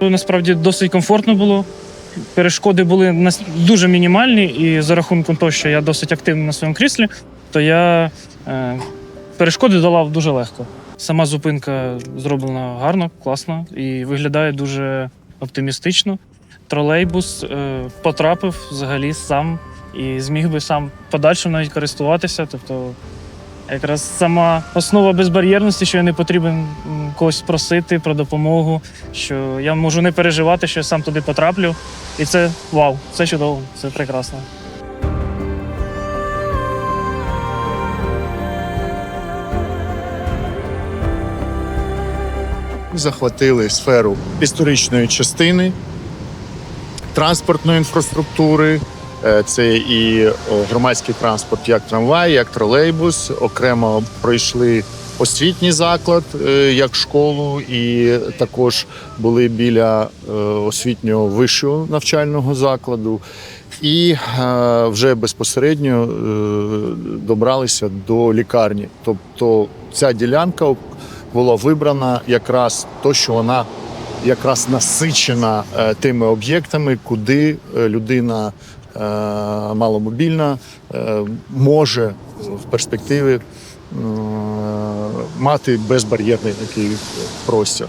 Насправді досить комфортно було. Перешкоди були дуже мінімальні, і за рахунком того, що я досить активний на своєму кріслі, то я е, перешкоди долав дуже легко. Сама зупинка зроблена гарно, класно і виглядає дуже оптимістично. Тролейбус е, потрапив взагалі сам і зміг би сам подальше навіть користуватися. Тобто, якраз сама основа безбар'єрності, що я не потрібен когось просити про допомогу, що я можу не переживати, що я сам туди потраплю. І це вау, це чудово, це прекрасно. захватили сферу історичної частини, транспортної інфраструктури. Е, Це і громадський транспорт, як трамвай, як тролейбус. Окремо пройшли освітній заклад, е, як школу, і також були біля е, освітнього вищого навчального закладу. І вже безпосередньо добралися до лікарні. Тобто ця ділянка була вибрана якраз то, що вона якраз насичена тими об'єктами, куди людина маломобільна е, може в перспективі е, мати безбар'єрний такий простір.